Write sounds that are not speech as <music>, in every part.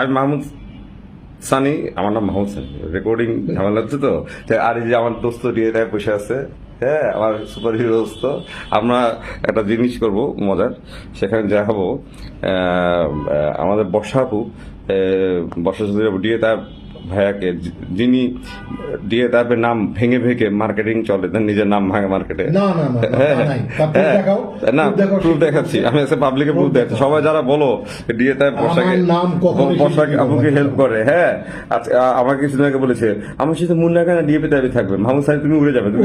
আমি মাহমুদ সানি, আমার নাম মাহমুদ সানি। রেকর্ডিং ঝামেলা হচ্ছে তো? আর এই যে আমার দোস্ত ডিএটায় বসে আছে হ্যাঁ আমার সুপার হিরো দোস্ত। আমরা একটা জিনিস করব মজার, সেখানে যা হব আমাদের বর্ষা আপু বর্ষা চৌধুরী দিয়ে তার ভাইয়াকে যিনি দিয়ে তারপরে নাম ভেঙে ভেঙে মার্কেটিং চলে তার নিজের নাম ভাঙে মার্কেটে না, না, হ্যাঁ, হ্যাঁ। প্রুফ দেখাচ্ছি। আমি এসে পাবলিকে প্রুফ দেখাচ্ছি। সবাই যারা বলো দিয়ে তাই শিখিয়ে আপুকে দেবো। হেল্প করে হ্যাঁ। আজকে আমাকে কিছুদিন আগে বলেছে আমার সাথে মুন্না খানা ডিএপি দাবি থাকবে। মাহমুদ সাহেব তুমি উড়ে যাবে। তুমি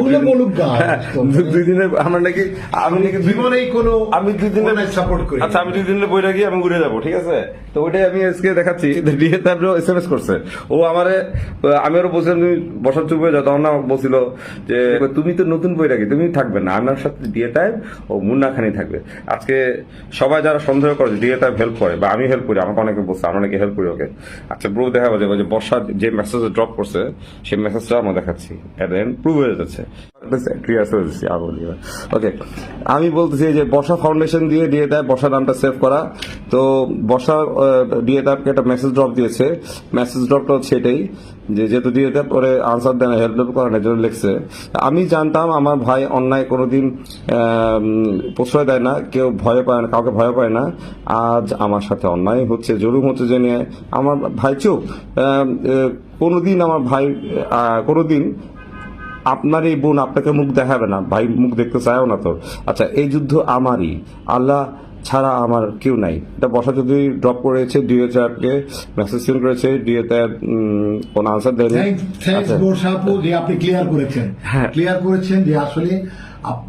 দুই দিন-। হ্যাঁ, আমার নাকি আমি নাকি জীবনেই কোনো আমি দুই দিনে সাপোর্ট করি আচ্ছা আমি দুই দিনে বইটা গিয়ে আমি ঘুরে যাব ঠিক আছে? তো ওইটাই আমি আজকে দেখাচ্ছি। ডিএ তারপরে এস এম এস করছে। ও আমারে আমি আরও বলছিলাম তুমি বসার চুপ হয়ে যাও, তখন না বলছিল যে, তুমি তো নতুন বই রাখি, তুমি থাকবে না। আমার সাথে ডিএ টাইম ও মুন্না খানি থাকবে। আজকে সবাই যারা সন্দেহ করে ডিএ টাইম হেল্প করে, বা আমি হেল্প করি, আমাকে অনেকে বলছে, আমরা অনেকে হেল্প করি ওকে। আচ্ছা প্রুফ দেখা যাবে যে বর্ষা যে মেসেজ ড্রপ করছে, সেই মেসেজটা আমরা দেখাচ্ছি। প্রুভ হয়ে যাচ্ছে। ওকে আমি বলতেছি যে বর্ষা ফাউন্ডেশন দিয়ে দিয়ে দেয় বর্ষা নামটা সেভ করা। তো বর্ষা দিয়ে দেয় একটা মেসেজ ড্রপ দিয়েছে। মেসেজ ড্রপটা হচ্ছে এটাই যে যেহেতু দিয়ে দেয় পরে আনসার দেয় না হেল্প হেল্প করার জন্য লিখছে। আমি জানতাম আমার ভাই অন্যায় কোনোদিন প্রশ্রয় দেয় না, কেউ ভয় পায় না, কাউকে ভয় পায় না। আজ আমার সাথে অন্যায় হচ্ছে জরুম হচ্ছে জেনে আমার ভাই চুপ কোনোদিন আমার ভাই কোনোদিন আপনার এই বোন আপনাকে মুখ দেখাবে না। ভাই মুখ দেখতে চায়ও না তো আচ্ছা এই যুদ্ধ আমারই। আল্লাহ ছাড়া আমার কেউ নাই। এটা বসা যদি ড্রপ করেছে ডিএ কে মেসেজ সেন্ড করেছে। ডিএ কোন আনসার দেয়নি। আচ্ছা। আপনি ক্লিয়ার করেছেন। হ্যাঁ। ক্লিয়ার করেছেন যে আসলে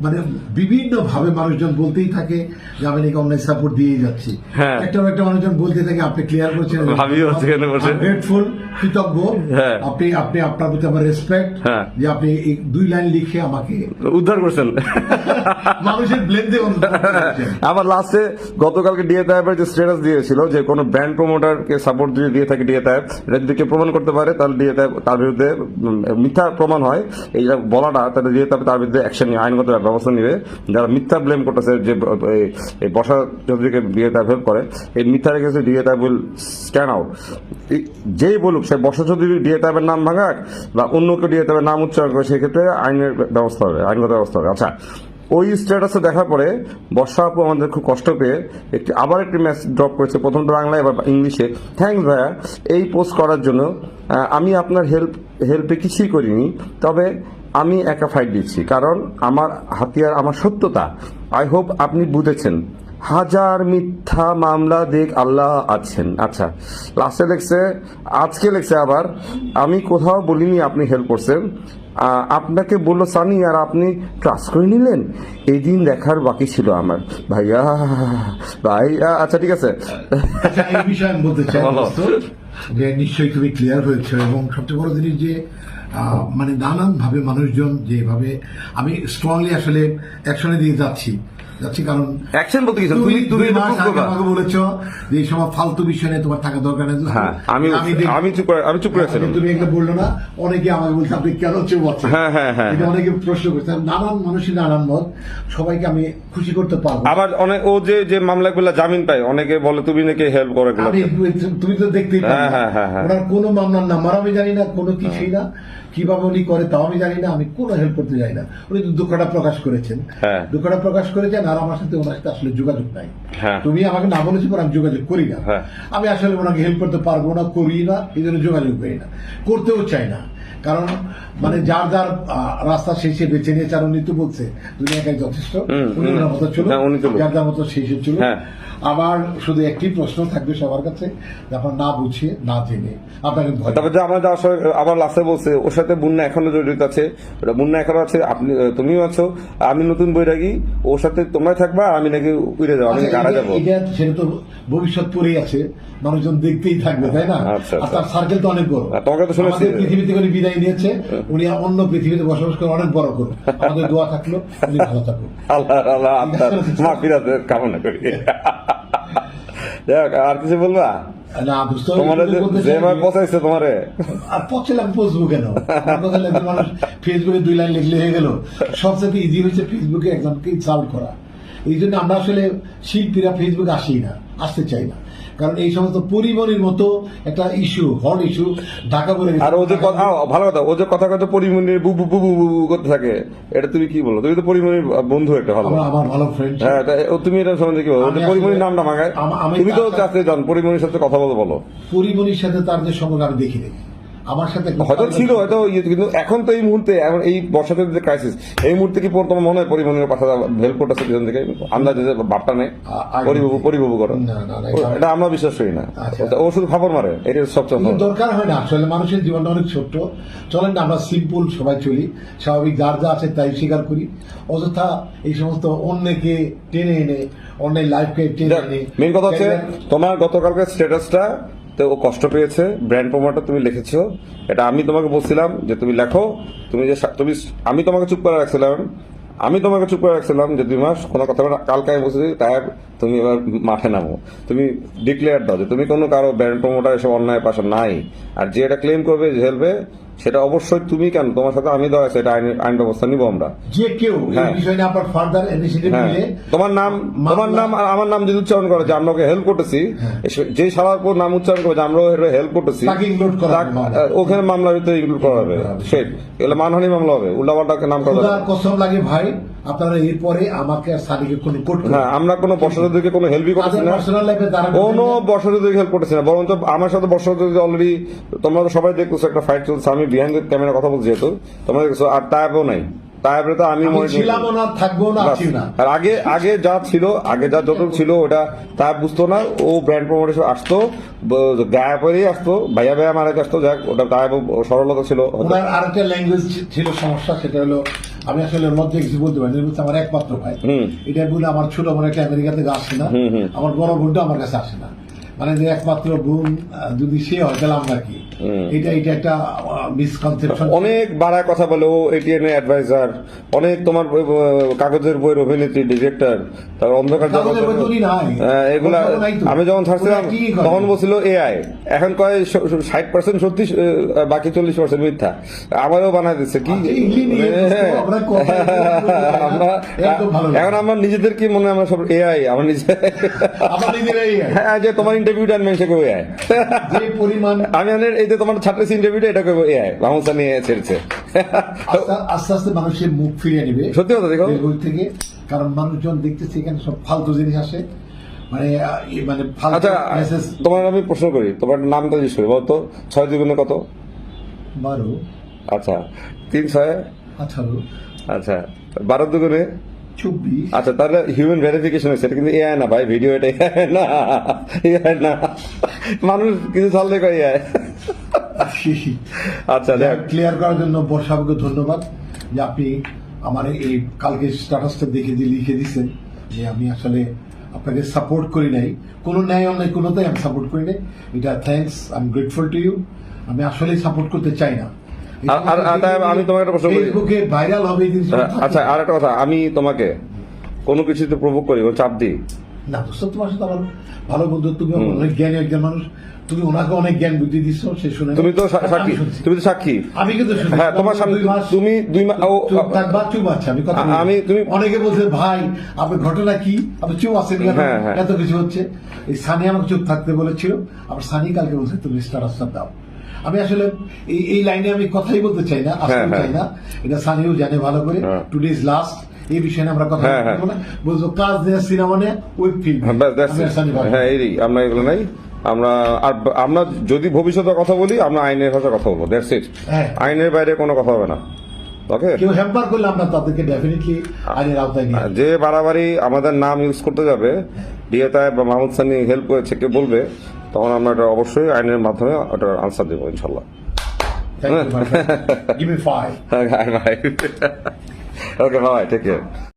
মানে বিভিন্ন ভাবে মানুষজন বলতেই থাকে যে আমি নাকি অনলাইন সাপোর্ট দিয়ে যাচ্ছি হ্যাঁ। একটা একটা মানুষজন বলতে থাকে আপনি ক্লিয়ার করেছেন। গ্রেটফুল কৃতজ্ঞ হ্যাঁ। আপনি আপনি আপনার প্রতি আমার রেসপেক্ট হ্যাঁ। যে আপনি দুই লাইন লিখে আমাকে উদ্ধার করছেন মানুষের ব্লেম দিয়ে আমার লাস্টে গতকালকে ডিএ টাইপের যে স্ট্যাটাস দিয়েছিল যে কোনো ব্র্যান্ড প্রমোটারকে সাপোর্ট দিয়ে দিয়ে থাকে ডিএ এটা যদি কেউ প্রমাণ করতে পারে তাহলে ডিএ টাইপ তার বিরুদ্ধে মিথ্যা প্রমাণ হয় এই বলাটা তাহলে ডিএ তার বিরুদ্ধে অ্যাকশন নিয়ে আইনগত ব্যবস্থা নিবে। যারা মিথ্যা ব্লেম করতেছে, যে এই- বসা চৌধুরীকে ডিএ হেল্প করে, এই মিথ্যা রেখেছে ডিএ উইল স্ট্যান্ড আউট যেই বলুক, সে বসা চৌধুরী ডিএ টাইপের নাম ভাঙাক, বা অন্য কেউ ডিএ টাইপের নাম উচ্চারণ করে সেক্ষেত্রে আইনের ব্যবস্থা হবে, আইনগত ব্যবস্থা হবে। আচ্ছা ওই স্ট্যাটাসে দেখার পরে বর্ষা আপু আমাদের খুব কষ্ট পেয়ে একটি, আবার একটি ম্যাচ ড্রপ করেছে, প্রথমটা বাংলায়, এবার ইংলিশে। থ্যাংকস ভাইয়া, এই পোস্ট করার জন্য আমি আপনার হেল্প হেল্পে কিছুই করিনি, তবে আমি একা ফাইট দিচ্ছি। কারণ আমার হাতিয়ার আমার সত্যতা। আই হোপ আপনি বুঝেছেন। হাজার মিথ্যা মামলা দেখ আল্লাহ আছেন। আচ্ছা লাস্টে লেখছে আজকে লেখছে আবার আমি কোথাও বলিনি আপনি হেল্প করছেন। আপনাকে বলল সানি আর আপনি ট্রাস্ট করে নিলেন? এই দিন দেখার বাকি ছিল আমার। ভাইয়া ভাই আচ্ছা ঠিক আছে। আচ্ছা এই বিষয়ে আমি বলতে চাই যে নিশ্চয়ই তুমি ক্লিয়ার হয়েছে এবং সবচেয়ে বড় জিনিস যে মানে নানানভাবে মানুষজন যেভাবে আমি স্ট্রংলি আসলে অ্যাকশনে দিয়ে যাচ্ছি। যাচ্ছি কারণ অ্যাকশন বলতে কিছু তুমি তুমি। আমাকে বলেছ যে এই সময় ফালতু বিষয় নিয়ে তোমার থাকা দরকার নেই হ্যাঁ আমি আমি চুপ করে আমি চুপ করে ছিলাম তুমি বলল না। অনেকে আমাকে বলছে আপনি কেন চুপ আছেন? হ্যাঁ, হ্যাঁ, হ্যাঁ, এটা অনেকে প্রশ্ন করছে। নানান মানুষের নানান মত সবাইকে আমি খুশি করতে পারব। আবার অনেক ও যে যে মামলাগুলো জামিন পায় অনেকে বলে তুমি নাকি হেল্প করে তুমি তো দেখতেই পারো। হ্যাঁ, হ্যাঁ, হ্যাঁ, হ্যাঁ। ওনার কোনো মামলার নাম্বার আমি জানি না কোনো কিছুই না। কীভাবে উনি করে তাও আমি জানি না আমি কোনো হেল্প করতে যাই না। উনি তো দুঃখটা প্রকাশ করেছেন। হ্যাঁ। দুঃখটা প্রকাশ করেছেন আর আমার সাথে ওনার সাথে আসলে যোগাযোগ নাই হ্যাঁ। তুমি আমাকে না বলেছি পর আমি যোগাযোগ করি না হ্যাঁ। আমি আসলে ওনাকে হেল্প করতে পারব না করি না এই জন্য যোগাযোগ করি না করতেও চাই না কারণ মানে যার যার রাস্তা শেষে বেছে নিয়ে চার উনি তো বলছে দুনিয়া একাই যথেষ্ট। উনি মতো চলুক। যার যার মতো শেষে হ্যাঁ। আমার শুধু একটি প্রশ্ন থাকবে সবার কাছে আপনার না বুঝিয়ে না জেনে আপনাকে তারপর যে আমার যাওয়ার আবার লাস্টে বলছে ওর সাথে মুন্না এখনও জড়িত আছে মুন্না এখনও আছে আপনি তুমিও আছো আমি নতুন বৈরাগী ওর সাথে তোমরা থাকবা আমি নাকি উড়ে যাব আমি আচ্ছা, গাড়া যাব? এটা সেটা তো ভবিষ্যৎ পরেই আছে মানুষজন দেখতেই থাকবে তাই না? আচ্ছা, আর তার সার্কেল তো অনেক বড়। আর তোমাকে তো শুনেছি- আমাদের পৃথিবী থেকে উনি বিদায় নিয়েছে উনি অন্য পৃথিবীতে বসবাস করে অনেক বড় করুন আমাদের দোয়া থাকল উনি ভালো থাকুন আল্লাহ আল্লাহ আপনার মা কামনা করি। যাক আর কিছু বলবা? না দোস্ত তোমার এটুকু বলতে চাই যেভাবে পচাইছে তোমারে। আর পচলাম বসবো কেন? আমার কথা হলো একজন মানুষ ফেসবুকে দুই লাইন লিখলে হয়ে গেল। সবচেয়ে ইজি হয়েছে ফেসবুকে একজনকে ইনসাল্ট করা। এই জন্য আমরা আসলে শিল্পীরা ফেসবুকে আসি না আসতে চাই না। কারণ এই সমস্ত পরিমণির মতো একটা ইস্যু হট ইস্যু ঢাকা পড়ে আর ওদের কথা ভালো কথা ওদের কথা কথা পরিমণির বু বু বু বু করতে থাকে। এটা তুমি কি বলো? তুমি তো পরিমণির বন্ধু একটা ভালো। আমার ভালো ফ্রেন্ড হ্যাঁ তুমি এটা সম্বন্ধে কি বলো? পরিমণির নামটা মাগায়। তুমি তো চাষে জান পরিমণির সাথে কথা বলো বলো। পরিমণির সাথে তার যে সম্পর্ক আমি দেখিনি। আমার সাথে হয়তো ছিল হয়তো ইয়ে কিন্তু এখন তো এই মুহূর্তে এখন এই বর্ষাতে যে ক্রাইসিস এই মুহূর্তে কি তোমার মনে হয় পাশে করতেছে পিছন থেকে? আন্দাজে যে ভাবটা নেই। করো। এটা- আমরা বিশ্বাস করি না। আচ্ছা। ও শুধু খবর মারে এটা সবচেয়ে দরকার হয় না আসলে মানুষের জীবনটা অনেক ছোট্ট। চলেন না আমরা সিম্পল সবাই চলি। স্বাভাবিক যার যা আছে তাই স্বীকার করি। অযথা এই সমস্ত অন্যকে টেনে এনে অন্যের লাইফকে টেনে এনে মেন কথা হচ্ছে তোমার গতকালকে স্ট্যাটাসটা তো ও কষ্ট পেয়েছে ব্র্যান্ড প্রমোটার তুমি লিখেছো। এটা আমি তোমাকে বলছিলাম যে তুমি লেখো, তুমি যে তুমি আমি তোমাকে চুপ করে রাখছিলাম, আমি তোমাকে চুপ করে রাখছিলাম যে দুই মাস, কোনো কথা কালকে আমি বলছি তাই তুমি এবার মাঠে নামো। তুমি ডিক্লেয়ার দাও যে তুমি কোনো কারও ব্র্যান্ড প্রমোটার এসব অন্যায় পাশে নাই। আর যে এটা ক্লেম করবে ঝেলবে সেটা অবশ্যই তুমি কেন? তোমার সাথে আমি দেওয়া আছে এটা আইন ব্যবস্থা নিবো আমরা। যে কেউ এই হ্যাঁ। বিষয় নিয়ে আপনার ফার্দার ইনিশিয়েটিভ হ্যাঁ। নিলে তোমার নাম মামলা- তোমার নাম আর আমার নাম যদি উচ্চারণ করে যে আমরা ওকে হেল্প করতেছি হ্যাঁ। যে সালার পর নাম উচ্চারণ করে যে আমরা হেল্প করতেছি তাকে করা। ওখানে মামলার ভিতরে ইনক্লুড করা হবে। সেই এগুলো মানহানি মামলা হবে উল্টাপাল্টা নাম করা কসম লাগে ভাই আপনারা এরপরে আমাকে আর সাদিকে কোনো কোট হ্যাঁ আমরা কোনো বর্ষাদের কোনো হেল্পই করতেছি না। পার্সোনাল লাইফে তারা কোনো বর্ষাদের হেল্প করতেছি না। বরঞ্চ আমার সাথে বর্ষাদের অলরেডি তোমরা তো সবাই দেখতেছো একটা ফাইট চলছে। আমি বিহাইন্ড ক্যামেরা কথা বলছি যেহেতু। তোমরা দেখছ আর তায়াবও নাই। তায়াবে তো আমি মনে ছিলাম না থাকব না আছি না আর আগে আগে যা ছিল আগে যা যত ছিল ওটা তা বুঝতো না ও ব্র্যান্ড প্রমোটেশন আসতো গায়ে পরেই আসতো ভাইয়া ভাইয়া মারা আসতো যাক ওটা তাই সরলতা ছিল। ওনার আরেকটা ল্যাঙ্গুয়েজ ছিল সমস্যা সেটা হলো আমি আসলে ওর মধ্যে কিছু বলতে পারি না, হচ্ছে আমার একমাত্র ভাই। এটা বলে আমার ছোট বোন একটা আমেরিকা থেকে আসে না। আমার বড় বোনটা আমার কাছে আসে না মানে যে একমাত্র বোন যদি সে হয় তাহলে আমরা কি এটা এটা একটা মিসকনসেপশন অনেক বাড়ায় কথা বলে ও এটিএন অ্যাডভাইজার অনেক তোমার কাগজের বইয়ের অভিনেত্রী ডিরেক্টর তারপর অন্ধকার। হ্যাঁ, এগুলা। আমি যখন করে। তখন বলছিল এআই এখন কয় ষাট পার্সেন্ট সত্যি বাকি চল্লিশ পার্সেন্ট মিথ্যা আমারও বানায় দিচ্ছে কি আচ্ছা, হ্যাঁ। আমরা। এখন আমার নিজেদের কি মনে হয় আমরা সব এআই আমার নিজে <laughs> হ্যাঁ যে তোমার ইন্টারভিউটা মেনশন করব এআই যে পরিমাণ আমি জানি এই যে তোমার ছাত্রী ইন্টারভিউটা এটা করব এআই মাহমুদ সানি ছেড়েছে। আস্তে আস্তে মানুষের মুখ ফিরিয়ে নিবে। সত্যি কথা দেখো। থেকে কারণ মানুষজন দেখতেছে এখানে সব ফালতু জিনিস আসে। মানে মানে আচ্ছা তোমার আমি প্রশ্ন করি তোমার নামটা জিজ্ঞেস করি বলতো ছয় দুগুণে কত? বারো। আচ্ছা তিন ছয়? আঠারো। আচ্ছা বারো দুগুণে চব্বিশ আচ্ছা তাহলে হিউম্যান ভেরিফিকেশন হয়েছে এটা কিন্তু এআই না ভাই ভিডিও এটা না এআই না। মানুষ কিছু চাললে কয় এআই <laughs> আচ্ছা দেখ। ক্লিয়ার করার জন্য বর্ষাবকে ধন্যবাদ যে আপনি আমার এই কালকে স্ট্যাটাসটা দেখে দিয়ে লিখে দিচ্ছেন যে আমি আসলে আপনাকে সাপোর্ট করি নাই। কোনো ন্যায় অন্যায় কোনোটাই আমি সাপোর্ট করি নাই। এটা thanks I am grateful to you আমি আসলে সাপোর্ট করতে চাই না। আমি তোমাকে একটা প্রশ্ন করি। ভাইরাল হবে আচ্ছা আর একটা কথা আমি তোমাকে কোনো কিছুতে প্রভোগ করি চাপ দিই? না দোস্ত তোমার সাথে আমার ভালো বন্ধু তুমি অনেক জ্ঞানী একজন মানুষ। তুমি ওনাকে অনেক জ্ঞান বুদ্ধি দিচ্ছ সে শুনে তুমি তো সাক্ষী। তুমি তো সাক্ষী। আমি কিন্তু শুনি হ্যাঁ, তোমার সামনে মাস- তুমি দুই মা- ও- চুপ থাকবা, চুপ আছে আমি কথা আমি- তুমি- অনেকে বলছে ভাই আপনার ঘটনা কি? আপনি চুপ আছেন কেন? হ্যাঁ, হ্যাঁ। এত কিছু হচ্ছে। এই সানি আমাকে চুপ থাকতে বলেছিল। আবার সানি কালকে বলছে তুমি স্টারাসটা দাও। আমি আসলে এই এই লাইনে আমি কথাই বলতে চাই না আসলে হ্যাঁ, হ্যাঁ। চাই না এটা সানিও জানে ভালো করে হ্যাঁ। টুডে ইজ লাস্ট এই বিষয়ে আমরা কথা হ্যাঁ, হ্যাঁ। বলব না কাজ দেওয়া সিনেমা নিয়ে ওয়েব ফিল্ম হ্যাঁ. হ্যাঁ এই আমরা এগুলো নাই আমরা আর আমরা যদি ভবিষ্যতে কথা বলি আমরা আইনের ভাষায় কথা বলব দ্যাটস ইট হ্যাঁ। আইনের বাইরে কোনো কথা হবে না ওকে কেউ হ্যাম্পার করলে আমরা তাদেরকে ডেফিনেটলি আইনের আওতায় নিয়ে। যে বাড়াবাড়ি আমাদের নাম ইউজ করতে যাবে ডিএতায় বা মাহমুদ সানি হেল্প করেছে কে বলবে তখন আমরা এটা অবশ্যই আইনের মাধ্যমে ওটার আনসার দেবো ইনশাল্লাহ Thank you, my friend. Give me five. ভাই ওকে ভাই ঠিক কেয়ার